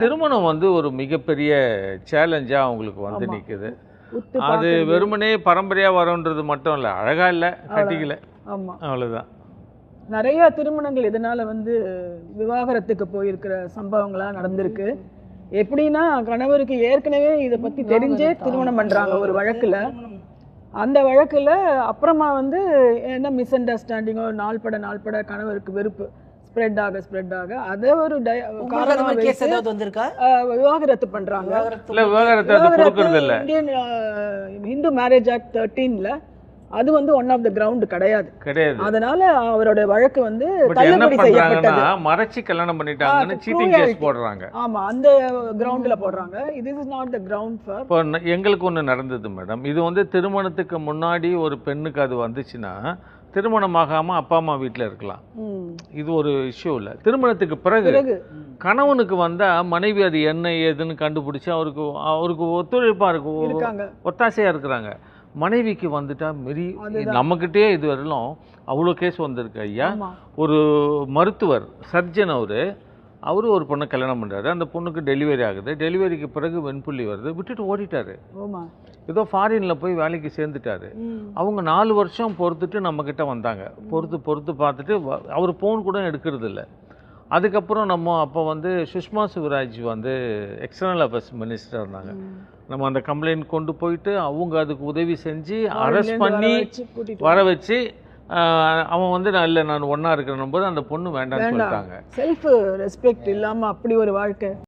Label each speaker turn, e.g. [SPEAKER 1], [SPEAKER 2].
[SPEAKER 1] திருமணம் வந்து ஒரு மிகப்பெரிய சேலஞ்சா அவங்களுக்கு வந்து
[SPEAKER 2] உத்து
[SPEAKER 1] அது. வெறுமனே பரம்பரையா வரும்ன்றது மட்டும் இல்ல அழகா இல்ல கட்டிக்கல.
[SPEAKER 2] ஆமா.
[SPEAKER 1] அவ்வளவுதான்.
[SPEAKER 2] நிறைய திருமணங்கள் இதனால வந்து விவாகரத்துக்கு போயிருக்கிற சம்பவங்கள்லாம் நடந்திருக்கு. எப்படின்னா கணவருக்கு ஏற்கனவே இதை பத்தி தெரிஞ்சே திருமணம் பண்றாங்க ஒரு வழக்குல. அந்த வழக்குல அப்புறமா வந்து என்ன மிஸ் அண்டர்ஸ்டாண்டிங்கோ நாள்பட நாள்பட கணவருக்கு வெறுப்பு. ஸ்ப்ரெட் ஆக ஸ்ப்ரெட் ஆக அதை ஒரு
[SPEAKER 3] கேஸ் ஏதாவது வந்திருக்கா?
[SPEAKER 2] விவாகரத்து பண்றாங்க.
[SPEAKER 1] இல்ல விவாகரத்தை அது கொடுக்கறது இல்ல
[SPEAKER 2] இந்தியன் ஹிந்து மேரேஜ் ஆக்ட் தேர்ட்டீன்ல அது வந்து ஒன் ஆஃப் த கிரவுண்ட் கிடையாது.
[SPEAKER 1] கிடையாது.
[SPEAKER 2] அதனால அவரோட வழக்கு வந்து தள்ளுபடி செய்யப்பட்டது.
[SPEAKER 1] மறைச்சு கல்யாணம் பண்ணிட்டாங்கன்னு சீட்டிங். கேஸ் போடுறாங்க.
[SPEAKER 2] ஆமா அந்த கிரவுண்ட்ல போடுறாங்க. இது is not the ground for
[SPEAKER 1] இப்போ எங்களுக்கு ஒன்று நடந்தது மேடம் இது வந்து திருமணத்துக்கு முன்னாடி ஒரு பெண்ணுக்கு அது வந்துச்சுன்னா திருமணமாகாம அப்பா அம்மா வீட்டில் இருக்கலாம். இது ஒரு இஷ்யூ இல்லை. திருமணத்துக்கு பிறகு கணவனுக்கு வந்தா மனைவி அது என்ன ஏதுன்னு கண்டுபிடிச்சு அவருக்கு அவருக்கு ஒத்துழைப்பா இருக்கு ஒ-
[SPEAKER 2] இருக்காங்க.
[SPEAKER 1] ஒத்தாசையா இருக்கிறாங்க. மனைவிக்கு வந்துட்டா மெரி. நம்மக்கிட்டே இது வரலும் அவ்வளோ கேஸ் வந்திருக்கு ஐயா. ஒரு மருத்துவர் சர்ஜன் அவரு அவரு ஒரு பொண்ணை கல்யாணம் பண்றாரு. அந்த பொண்ணுக்கு டெலிவரி ஆகுது. டெலிவரிக்கு பிறகு வெண்புள்ளி வருது. விட்டுட்டு ஓடிட்டாரு. ஏதோ ஃபாரின்ல போய் வேலைக்கு சேர்ந்துட்டாரு. அவங்க நாலு வருஷம் பொறுத்துட்டு நம்ம கிட்ட வந்தாங்க. பொறுத்து பொறுத்து பார்த்துட்டு அவர் ஃபோன் கூட எடுக்கிறது இல்ல அதுக்கப்புறம் நம்ம அப்போ வந்து சுஷ்மா சிவராஜ் வந்து எக்ஸ்டர்னல் அஃபேர்ஸ் மினிஸ்டர் இருந்தாங்க. நம்ம அந்த கம்ப்ளைண்ட் கொண்டு போயிட்டு அவங்க அதுக்கு உதவி செஞ்சு அரெஸ்ட் பண்ணி
[SPEAKER 2] வர வச்சு
[SPEAKER 1] அவன் வந்து நான் இல்லை நான் ஒன்றா இருக்கிறேன் போது அந்த பொண்ணு வேண்டாம்னு
[SPEAKER 2] வேண்டாம்.
[SPEAKER 1] சொல்லிட்டாங்க
[SPEAKER 2] செல்ஃப் ரெஸ்பெக்ட் இல்லாம அப்படி ஒரு வாழ்க்கை